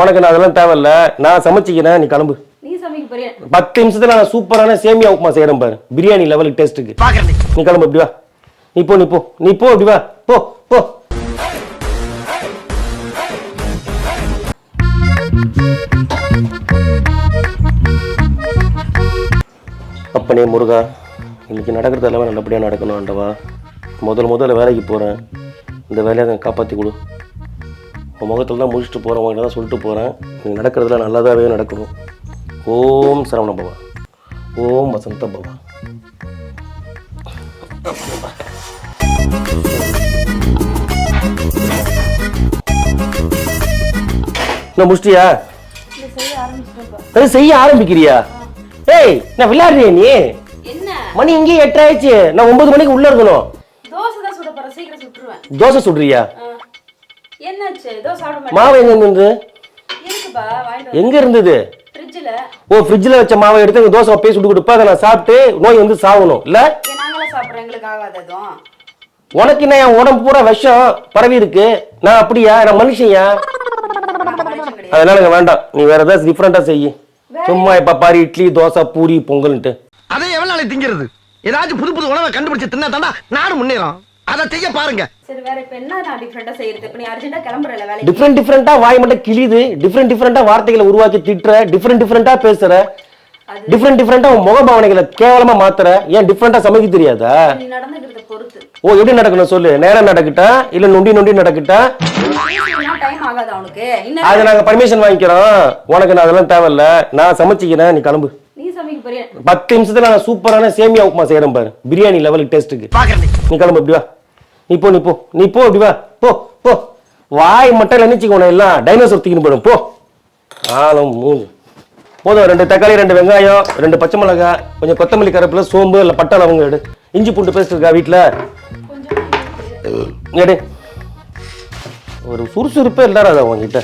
உனக்கு நான் அதெல்லாம் தேவையில்ல. நான் சமைச்சிக்கிறேன் நீ கிளம்பு. நீ சமைக்க போறியா? பத்து நிமிஷத்துல நான் சூப்பரான சேமியா உப்புமா செய்யறேன் பாரு. பிரியாணி லெவலுக்கு டேஸ்ட்டுக்கு நீ. கிளம்பு இப்படி வா. நீ போ நீ போ. நீ போ இப்படி வா. போ போ. அப்பனே முருகா இன்னைக்கு நடக்கிறது எல்லாமே நல்லபடியாக நடக்கணும் ஆண்டவா. முதல் முதல்ல வேலைக்கு போகிறேன் இந்த வேலையை காப்பாற்றி கொடு. முகத்தில் தான் முடிச்சுட்டு போகிறேன் உங்கள்கிட்ட தான் சொல்லிட்டு போகிறேன் நீ நடக்கிறதுல நல்லதாகவே நடக்கணும் ஓம் சரவண பவா ஓம் வசந்த பவா என்ன முடிச்சிட்டியா? அது செய்ய ஆரம்பிக்கிறியா? ஏய் நான் விளையாடுறியா நீ? மணி இங்கேயே எட்டு ஆயிடுச்சு. நான் ஒன்பது மணிக்கு உள்ள இருக்கணும் தோசை சுடுறியா. என்னாச்சு? தோசை சாப்பிட மாட்டேன். மாவு எங்க இருக்குப்பா வாங்கிட்டு எங்க இருந்தது? ஃப்ரிட்ஜில் ஓ ஃப்ரிட்ஜில் வச்ச மாவை எடுத்து எங்க தோசை அப்பயே சுட்டு கொடுப்பா அதை நான் சாப்பிட்டு நோய் வந்து சாகணும். இல்ல? ஏன் நாங்களாம் சாப்பிட்றோம் எங்களுக்கு ஆகாது அதுவும். உனக்கு என்ன என் உடம்பு பூரா விஷம் பரவி இருக்கு? நான் அப்படியா? நான் மனுஷன்யா? அதனால வேண்டாம். நீ வேற ஏதாவது டிஃப்ரெண்டா செய்யி. சும்மா இப்ப பாரு இட்லி தோசை பூரி பொங்கல்ன்ட்டு. அதை எவ்வளவு நாளைக்கு திங்கிறது? ஏதாச்சும் புது புது உணவை கண்டுபிடிச்சு தின்னா தாண்டா நானும் முன்னேறும். அதை செய்ய பாருங்க. சரி வேற இப்ப என்ன நான் டிஃப்ரெண்டா செய்யறது? இப்ப நீ அர்ஜென்ட்டா கிளம்புறல வேலைக்கு. டிஃப்ரெண்ட் டிஃப்ரெண்டா வாய் மட்டும் கிழிது டிஃப்ரெண்ட் டிஃப்ரெண்டா வார்த்தைகளை உருவாக்கி திட்டுற. டிஃப்ரெண்ட் டிஃப்ரெண்டா பேசுற. அது டிஃப்ரெண்ட் டிஃப்ரெண்டா உன் முகபாவனைகளை கேவலமா மாத்துற. ஏன் டிஃப்ரெண்டா சமைக்க தெரியாதா? நீ நடந்துக்கிறத பொறுத்து. ஓ எப்படி நடக்கணும் சொல்லு? நேரம் நடக்கட்டா? இல்ல நொண்டி நொண்டி நடக்கட்டா? டைம் ஆகாது அவனுக்கு அது நாங்க பர்மிஷன் வாங்கிக்கிறோம். உனக்கு நான் அதெல்லாம் தேவையில்ல. நான் சமைச்சிக்கிறேன். நீ கிளம்பு. பத்து நிமிஷத்துல நான் சூப்பரான சேமியா உப்புமா செய்யறேன் பாரு. பிரியாணி லெவலுக்கு டேஸ்ட்டுக்கு பாக்குறேன். நீ கிளம்பு இப்படி நீ போ நீ போ. நீ போ இப்படி வா. போ போ. வாய் மட்டும் நினைச்சுக்கணும் எல்லாம் டைனோசர் தூக்கின்னு போயிடும். போ. ஆளும் மூணு. போதும் ரெண்டு தக்காளி ரெண்டு வெங்காயம் ரெண்டு பச்சை மிளகாய் கொஞ்சம் கொத்தமல்லி கருப்பில் சோம்பு இல்லை பட்டை லவங்க எடு. இஞ்சி பூண்டு பேஸ்ட் இருக்கா வீட்டில் எடு. ஒரு சுறுசுறுப்பே இல்லாரா அதை உங்ககிட்ட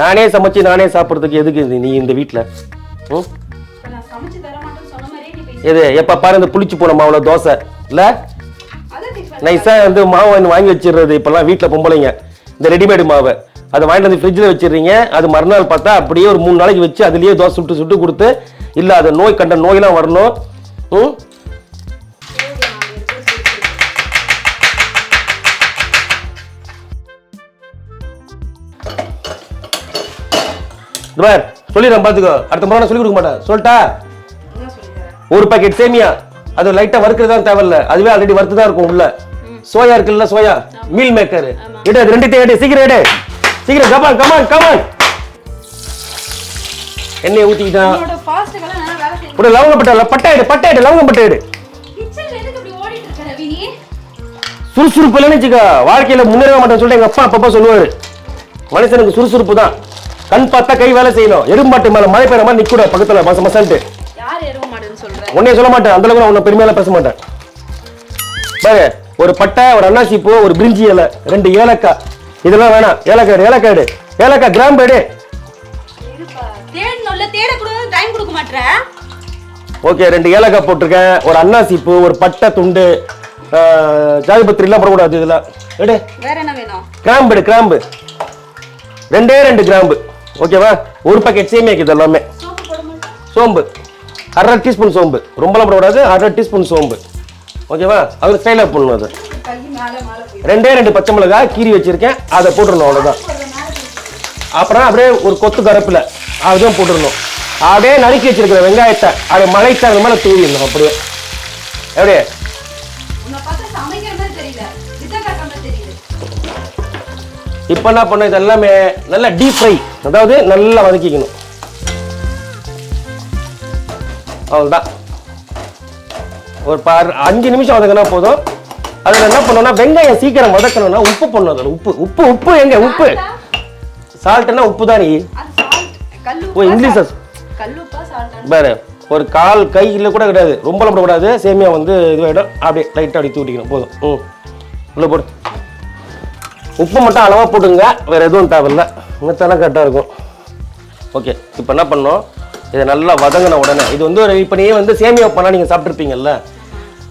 நானே சமைச்சு நானே சாப்பிட்றதுக்கு எதுக்கு நீ இந்த வீட்டில் ம் எது எப்போ பாரு இந்த புளிச்சு போன மாவுல தோசை. இல்லை? நைஸாக வந்து மாவு வாங்கி வாங்கி வச்சிடுறது இப்போல்லாம் வீட்டில் பொம்பளைங்க. இந்த ரெடிமேடு மாவை. அதை வாங்கிட்டு வந்து ஃப்ரிட்ஜில் வச்சிடுறீங்க. அது மறுநாள் பார்த்தா அப்படியே ஒரு மூணு நாளைக்கு வச்சு அதுலேயே தோசை சுட்டு சுட்டு கொடுத்து இல்லை அது நோய் கண்ட நோயெல்லாம் வரணும். ம்? சொல்லிடுறேன் பார்த்துக்கோ. அடுத்த முறை நான் சொல்லி கொடுக்க மாட்டேன். சொல்லிட்டா? ஒரு பாக்கெட் சேமியா அது லைட்டா வறுக்கிறது தான் தேவையில்ல. அதுவே ஆல்ரெடி வறுத்து தான் இருக்கும் உள்ள. சோயா இருக்குல்ல சோயா? மீல் மேக்கர் எடு அது ரெண்டுத்தையும் எடு சீக்கிரம் எடு. சீக்கிரம் கமான் கமான் கமான் எண்ணெய் ஊத்திக்கிட்டான் ஒரு லவங்கப்பட்ட பட்டை எடு பட்டை எடு லவங்கப்பட்டை எடு. இருக்க ரவி நீ? சுறுசுறுப்பு இல்லைன்னு வச்சுக்கோ. வாழ்க்கையில முன்னேற மாட்டேன்னு சொல்லிட்டு எங்க அப்பா அப்பப்பா சொல்லுவாரு. மனுஷனுக்கு சுறுசுறுப்பு தான். கண் பார்த்தா கை வேலை செய்யணும். எறும்பாட்டு மேல மழை பெய்யுற மாதிரி நிக்கூட பக்கத்துல மச மசன்ட்டு. உன்னைய சொல்ல மாட்டேன். அந்த அளவுக்கு நான் உன்னை பெருமையால பேச மாட்டேன். பாரு ஒரு பட்டை ஒரு அன்னாசி பூ ஒரு பிரிஞ்சி இலை ரெண்டு ஏலக்காய். இதெல்லாம் வேணாம். ஏலக்காய் எடு, ஏலக்காய் கொடுக்க மாட்டற ஓகே ரெண்டு ஏலக்காய் போட்டிருக்கேன். ஒரு அன்னாசி பூ ஒரு பட்டை துண்டு ஜாதிபத்திரிலாம் போடக்கூடாது இதெல்லாம் எடு. வேற என்ன வேணும்? கிராம்பு எடு கிராம்பு. ரெண்டே ரெண்டு கிராம்பு. ஓகேவா? ஒரு பாக்கெட் சேமியாக்கு இது எல்லாமே. போட சோம்பு. அரை டீஸ்பூன் சோம்பு. ரொம்பலாம் போடக்கூடாது அரை டீஸ்பூன் சோம்பு. ஓகேவா? அது ஸ்டைலாக பண்ணணும் அது. ரெண்டே ரெண்டு பச்சை மிளகாய் கீரி வச்சுருக்கேன். அதை போட்டுடணும் அவ்வளோதான் அப்புறம் அப்படியே ஒரு கொத்து கருப்பில் அதுவும் போட்டுடணும். அப்படியே நறுக்கி வச்சிருக்கிற வெங்காயத்தை அதை மலைச்சாங்க மேலே தூவிடணும் அப்படியே. எப்படியே இப்போ என்ன பண்ண இது எல்லாமே நல்லா டீப் ஃப்ரை அதாவது நல்லா வதக்கிக்கணும். அவ்வளோதான் ஒரு பார் அஞ்சு நிமிஷம் வதக்கினா போதும். அதில் என்ன பண்ணணும்னா வெங்காயம் சீக்கிரம் வதக்கணும்னா உப்பு பண்ணணும் அதில். உப்பு உப்பு உப்பு எங்க? உப்பு. சால்ட்டுன்னா உப்பு தான் நீ. ஓ இங்கிலீஷ் பாரு ஒரு கால் கையில் கூட கிடையாது. ரொம்பலாம் போடக்கூடாது. சேமியா வந்து இதுவாகிடும் அப்படியே லைட்டாக அப்படி தூட்டிக்கணும் போதும். ம். உள்ள போடு. உப்பு மட்டும் அளவாக போட்டுங்க வேறு எதுவும் தேவையில்ல. மித்தெல்லாம் கரெக்டாக இருக்கும். ஓகே இப்போ என்ன பண்ணோம் இதை நல்லா வதங்கின உடனே. இது வந்து ஒரு இப்போ நீ வந்து சேமியா பண்ணால் நீங்கள் சாப்பிட்ருப்பீங்கல்ல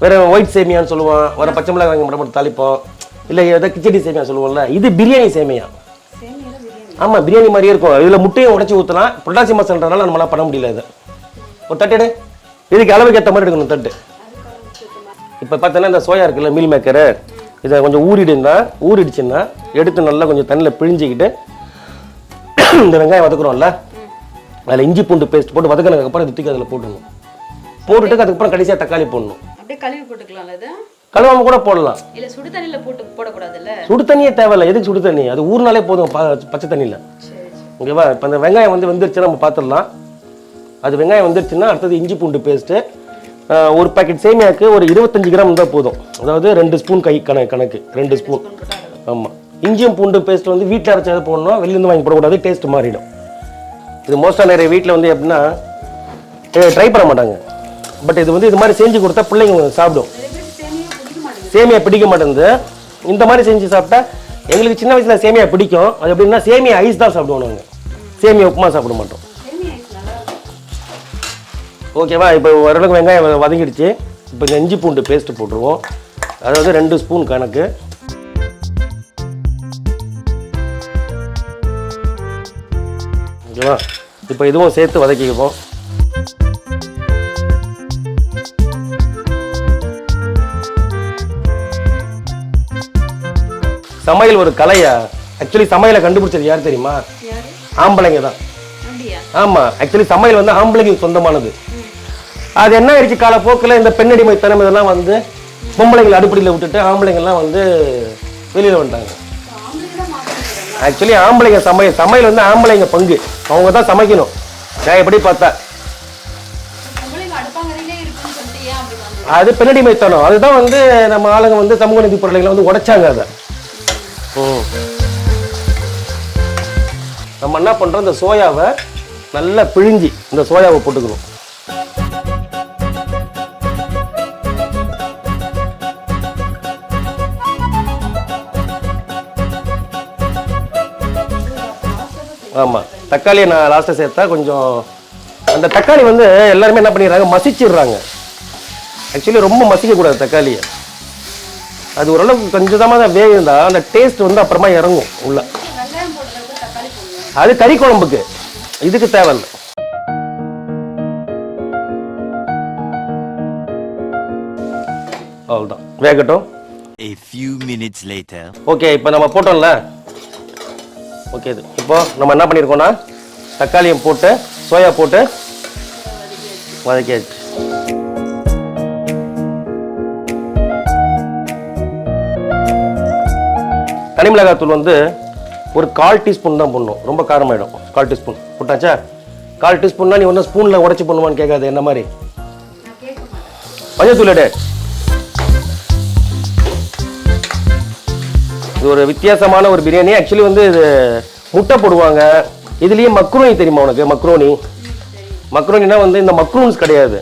வேறு ஒயிட் சேமியான்னு சொல்லுவோம் வேறு பச்சை மிளகாய் மட்டும் மட்டும் தாளிப்போம். இல்லை எதோ கிச்சடி சேமியா சொல்லுவோம்ல. இது பிரியாணி சேமியா. ஆமாம் பிரியாணி. மாதிரியே இருக்கும். இதில் முட்டையும் உடைச்சி ஊற்றலாம் புரட்டாசி மசாலன்றனால நம்மளால பண்ண முடியல இது. ஒரு தட்டு எடு. இதுக்கு அளவுக்கு ஏற்ற மாதிரி எடுக்கணும் தட்டு. இப்போ பார்த்தீங்கன்னா இந்த சோயா இருக்குல்ல மீல் மேக்கரு இதை கொஞ்சம் ஊறிடுன்னா ஊறிடுச்சுன்னா எடுத்து நல்லா கொஞ்சம் தண்ணியில் பிழிஞ்சிக்கிட்டு இந்த வெங்காயம் வதக்குறோம்ல. அதில் இஞ்சி பூண்டு பேஸ்ட் போட்டு வதக்கினதுக்கப்புறம் தூக்கி அதில் போடணும் போட்டுட்டு அதுக்கப்புறம் கடைசியாக தக்காளி போடணும். அப்படியே கழுவி போட்டுக்கலாம்ல இது? கழுவாம கூட போடலாம். இல்ல சுடு தண்ணியில போட்டு போடக்கூடாதுல்ல? சுடு தண்ணியே தேவையில்ல. எதுக்கு சுடு தண்ணி? அது ஊறினாலே போதும் பச்சை தண்ணியில். ஓகேவா இப்போ இந்த வெங்காயம் வந்து வெந்துருச்சுன்னா நம்ம பார்த்துடலாம் அது வெங்காயம் வந்துருச்சுன்னா அடுத்தது இஞ்சி பூண்டு பேஸ்ட்டு ஒரு பாக்கெட் சேமியாவுக்கு ஒரு இருபத்தஞ்சு கிராம் இருந்தால் போதும். அதாவது ரெண்டு ஸ்பூன் கை கணக்கு கணக்கு. ரெண்டு ஸ்பூன். ஆமாம் இஞ்சியும் பூண்டு பேஸ்ட் வந்து வீட்டில் அரைச்சதை போடணும். வெளிலேருந்து வாங்கி போடக்கூடாது. டேஸ்ட் மாறிடும். இது மோஸ்ட்டாக நிறைய வீட்டில் வந்து எப்படின்னா ட்ரை பண்ண மாட்டாங்க. பட் இது வந்து இது மாதிரி செஞ்சு கொடுத்தா பிள்ளைங்க சாப்பிடும். சேமியா பிடிக்க மாட்டேங்குது. இந்த மாதிரி செஞ்சு சாப்பிட்டா எங்களுக்கு சின்ன வயசில் சேமியா பிடிக்கும். அது எப்படின்னா சேமியா ஐஸ் தான் சாப்பிடுவோம் நாங்கள் சேமியா உப்புமா சாப்பிட மாட்டோம். ஓகேவா இப்போ ஓரளவுக்கு வெங்காயம் வதங்கிடுச்சு. இப்போ இஞ்சி பூண்டு பேஸ்ட்டு போட்டுருவோம். அதாவது ரெண்டு ஸ்பூன் கணக்கு. ஓகேவா? இப்போ இதுவும் சேர்த்து வதக்கிக்குவோம். சமையல் ஒரு கலையா ஆக்சுவலி சமையலை கண்டுபிடிச்சது யார் தெரியுமா? ஆம்பளைங்க தான். அப்படியா? ஆமா ஆக்சுவலி சமையல் வந்து ஆம்பளைங்களுக்கு சொந்தமானது. அது என்ன ஆயிடுச்சு காலப்போக்கில் இந்த பெண்ணடிமைத்தனம் இதெல்லாம் வந்து பொம்பளைங்களை அடுப்படியில் விட்டுட்டு ஆம்பளைங்கெல்லாம் வந்து வெளியில் வந்துட்டாங்க. ஆக்சுவலி ஆம்பளைங்க சமையல் சமையல் வந்து ஆம்பளைங்க பங்கு. அவங்க தான் சமைக்கணும். நான் எப்படி பார்த்தா. அது பெண்ணடிமைத்தனம் அதுதான் வந்து நம்ம ஆளுங்க வந்து சமூக நீதி பொருளைகளை வந்து உடைச்சாங்க அதை. நம்ம என்ன பண்றோம்? இந்த சோயாவை நல்லா பிழிஞ்சி இந்த சோயாவை போட்டுக்கணும். ஆமாம் தக்காளியை நான் லாஸ்ட்டாக சேர்த்தா கொஞ்சம் அந்த தக்காளி வந்து எல்லாருமே என்ன பண்ணிடுறாங்க? மசிச்சிடுறாங்க. ஆக்சுவலி ரொம்ப மசிக்கக்கூடாது தக்காளியை. அது ஓரளவுக்கு கொஞ்சம் தான் வேகுந்தா அந்த டேஸ்ட் வந்து அப்புறமா இறங்கும் உள்ள. அது கறி குழம்புக்கு. இதுக்கு தேவையில்ல அவ்வளோதான் வேகட்டும். A few minutes later. Okay இப்போ நம்ம போட்டோம்ல. ஓகே இது இப்போ நம்ம என்ன பண்ணியிருக்கோம்னா தக்காளியும் போட்டு சோயா போட்டு வதக்கியாச்சு. தனி மிளகாத்தூள் வந்து ஒரு கால் டீஸ்பூன் தான் போடணும். ரொம்ப காரமாயிடும். கால் டீஸ்பூன். போட்டாச்சா? கால் டீஸ்பூன்னா நீ ஒன்றும் ஸ்பூனில் உடச்சி பண்ணுவான்னு கேட்காது என்ன மாதிரி? நான் கேட்க எடு. இது ஒரு வித்தியாசமான ஒரு பிரியாணி. ஆக்சுவலி வந்து இது முட்டை போடுவாங்க. இதுலேயே மக்ரோனி தெரியுமா உனக்கு? மக்ரோனி. மக்ரோனினா வந்து இந்த மக்ரூன்ஸ் கிடையாது.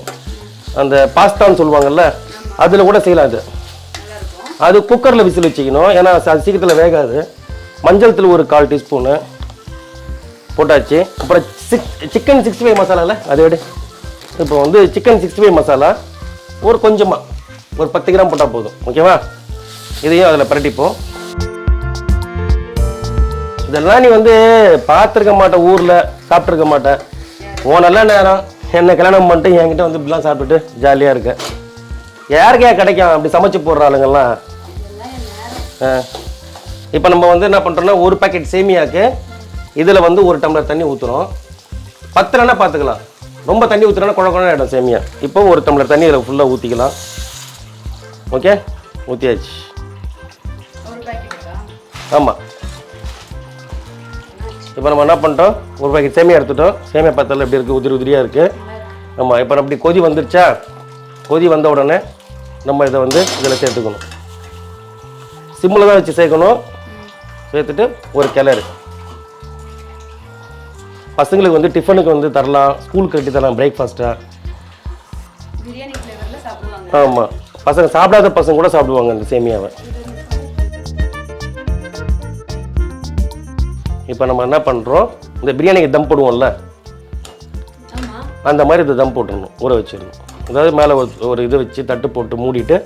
அந்த பாஸ்தான்னு சொல்லுவாங்கல்ல அதில் கூட செய்யலாம் அது அது குக்கரில் விசில் வச்சுக்கணும். ஏன்னா அது சீக்கிரத்தில் வேகாது. மஞ்சள் தூள் ஒரு கால் டீஸ்பூனு போட்டாச்சு. அப்புறம் சிக் சிக்கன் சிக்ஸ்டி ஃபைவ் மசாலால அதை விட இப்போ வந்து சிக்கன் சிக்ஸ்டி ஃபைவ் மசாலா ஒரு கொஞ்சமாக ஒரு பத்து கிராம் போட்டால் போதும். ஓகேவா? இதையும் அதில் பரட்டிப்போம். இதெல்லாம் நீ வந்து பார்த்துருக்க மாட்ட ஊரில் சாப்பிட்ருக்க மாட்ட. உன் நல்ல நேரம். என்ன கல்யாணம் பண்ணிட்டு என்கிட்ட வந்து இப்படிலாம் சாப்பிட்டுட்டு ஜாலியாக இருக்க. யாருக்கே கிடைக்கும் அப்படி சமைச்சு போடுற ஆளுங்கெல்லாம் ஆ. இப்போ நம்ம வந்து என்ன பண்ணுறோம்னா ஒரு பாக்கெட் சேமியாக்கு இதில் வந்து ஒரு டம்ளர் தண்ணி ஊற்றுறோம் பத்துலன்னா பார்த்துக்கலாம்? ரொம்ப தண்ணி ஊற்றுறோன்னா குழ ஆகிடும் சேமியா. இப்போ ஒரு டம்ளர் தண்ணி இதில் ஃபுல்லாக ஊற்றிக்கலாம் ஓகே ஊற்றியாச்சு ஆமாம் இப்போ நம்ம என்ன பண்ணிட்டோம்? ஒரு பாக்கெட் சேமியா எடுத்துட்டோம். சேமியா பத்தல எப்படி இருக்குது உதிரி உதிரியாக இருக்குது ஆமாம் இப்போ அப்படி கொதி வந்துருச்சா? கொதி வந்த உடனே நம்ம இதை வந்து இதில் சேர்த்துக்கணும். சிம்மில் தான் வச்சு சேர்க்கணும். சேர்த்துட்டு ஒரு கிளறு. பசங்களுக்கு வந்து டிஃபனுக்கு வந்து தரலாம். ஸ்கூலுக்கு கட்டி தரலாம் பிரேக்ஃபாஸ்ட்டாக ஆமாம் பசங்க சாப்பிடாத பசங்க கூட சாப்பிடுவாங்க இந்த சேமியாவை. இப்போ நம்ம என்ன பண்ணுறோம் இந்த பிரியாணிக்கு தம் போடுவோம்ல? அந்த மாதிரி இதை தம் போட்டுடணும் ஊற வச்சிடணும். அதாவது மேலே ஒரு இது வச்சு தட்டு போட்டு மூடிட்டு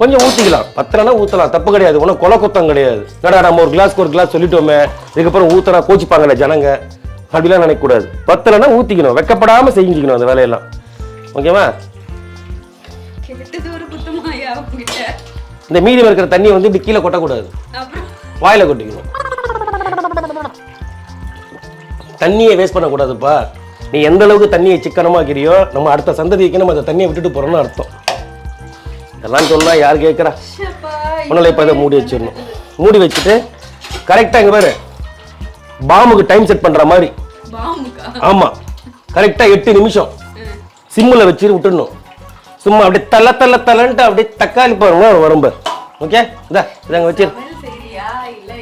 கொஞ்சம் ஊற்றிக்கலாம் பத்தலைன்னா ஊற்றலாம் தப்பு கிடையாது. ஒன்றும் கொலை குத்தம் கிடையாது. என்னடா நம்ம ஒரு கிளாஸ்க்கு ஒரு கிளாஸ் சொல்லிட்டோமே. இதுக்கப்புறம் ஊத்துனா கோச்சிப்பாங்கல்ல ஜனங்க? அப்படிலாம் நினைக்கக்கூடாது. பத்தலைன்னா ஊற்றிக்கணும் வெக்கப்படாமல் செஞ்சுக்கணும் அந்த வேலையெல்லாம். ஓகேவா? இந்த மீதி இருக்கிற தண்ணியை வந்து இப்படி கீழே கொட்டக்கூடாது. வாயில கொட்டிக்கணும். தண்ணியை வேஸ்ட் பண்ணக்கூடாதுப்பா. நீ எந்த அளவுக்கு தண்ணியை சிக்கனமாக்கிறியோ நம்ம அடுத்த சந்ததிக்கு நம்ம அந்த தண்ணியை விட்டுட்டு போறோம்னு அர்த்தம். இதெல்லாம் சொன்னா யார் கேட்குறா ஒன்றில் இப்போ இதை மூடி வச்சிடணும். மூடி வச்சுட்டு கரெக்டாக இங்கே பாரு. பாம்புக்கு டைம் செட் பண்ணுற மாதிரி. ஆமாம் கரெக்டாக எட்டு நிமிஷம். சிம்மில் வச்சு விட்டுடணும். சும்மா அப்படியே தள்ள தள்ள தள்ளன்ட்டு அப்படியே தக்காளி பாருங்க வரும் ஓகே இதா இதாங்க வச்சிரு சமையல் செய்யறியா இல்ல இங்க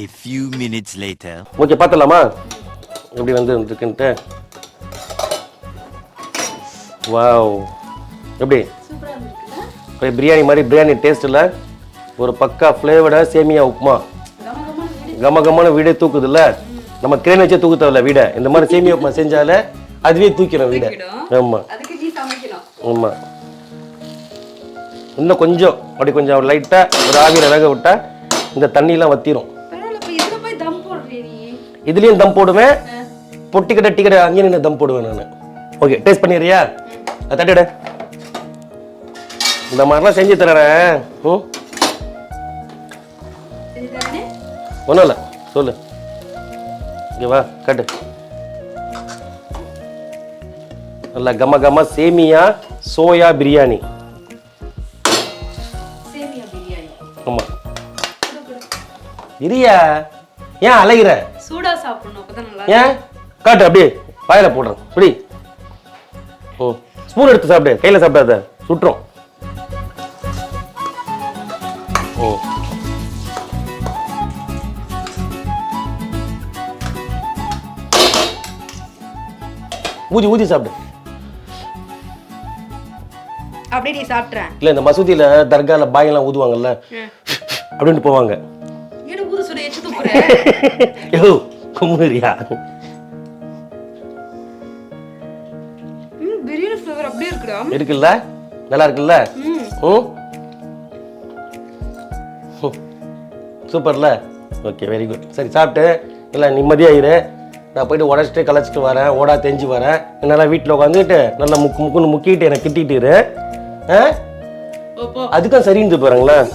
A few minutes later. Okay பார்த்துடலாமா? எப்படி வந்து இருக்குன்ட்டு வாவ் எப்படி? இப்போ பிரியாணி மாதிரி பிரியாணி டேஸ்ட் இல்லை ஒரு பக்கா ஃப்ளேவர்டா சேமியா உப்புமா. கம கமன்னு வீடு கம கமான வீடே தூக்குதுல்ல? நம்ம கிரேன் வச்சே தூக்க தேவையில்ல வீடை. இந்த மாதிரி சேமியா உப்புமா செஞ்சாலே அதுவே தூக்கிடும் வீடை. ஆமாம் அதுக்கு நீ சமைக்கணும். ஆமாம் இன்னும் கொஞ்சம். அப்படி கொஞ்சம் லைட்டாக ஒரு ஆவியில் வேக விட்டா இந்த தண்ணியெலாம் வத்திரும். இதுலேயும் தம் போடுவேன். பொட்டிக்கடை டிக்கெட் அங்கேயே நின்று தம் போடுவேன் நான். ஓகே டேஸ்ட் பண்ணிடுறியா? தட்டிடு. இந்த மாதிரிலாம் செஞ்சு தரேன். ம் ஒன்றும் இல்லை. சொல்லு. இங்கே வா கட்டு. நல்லா கம கம சேமியா சோயா பிரியாணி. ஆமாம். இரியா ஏன் அலைகிற சூடா சாப்பிடணும் அப்பதான் நல்லா ஏன்? காட்டு அப்படியே வாயில போடுறேன் இப்படி ஓ ஸ்பூன் எடுத்து சாப்பிடு. கையில் சாப்பிடாத. சுட்டுரும். ஓ. ஊதி ஊதி சாப்பிடு. அப்படியே நீ சாப்பிட்றேன் இல்லை இந்த மசூதியில் தர்கால பாயெல்லாம் ஊதுவாங்கல்ல? அப்படின்ட்டு போவாங்க. யோ குமுறியா பிரியாணி ஃப்ளேவர் அப்படியே இருக்குடா இருக்குல்ல நல்லா இருக்குல்ல ம். சூப்பர்ல. ஓகே வெரி குட் சரி சாப்பிட்டு. இல்லை நிம்மதியாக இரு நான் போயிட்டு உடச்சிட்டு கலைச்சிட்டு வரேன். ஓடா தெஞ்சு வரேன். நல்லா வீட்டில் உட்காந்துட்டு நல்லா முக்கு முக்குன்னு முக்கிட்டு ஓ போ. அதுக்கும் சரின்னு பாருங்களேன்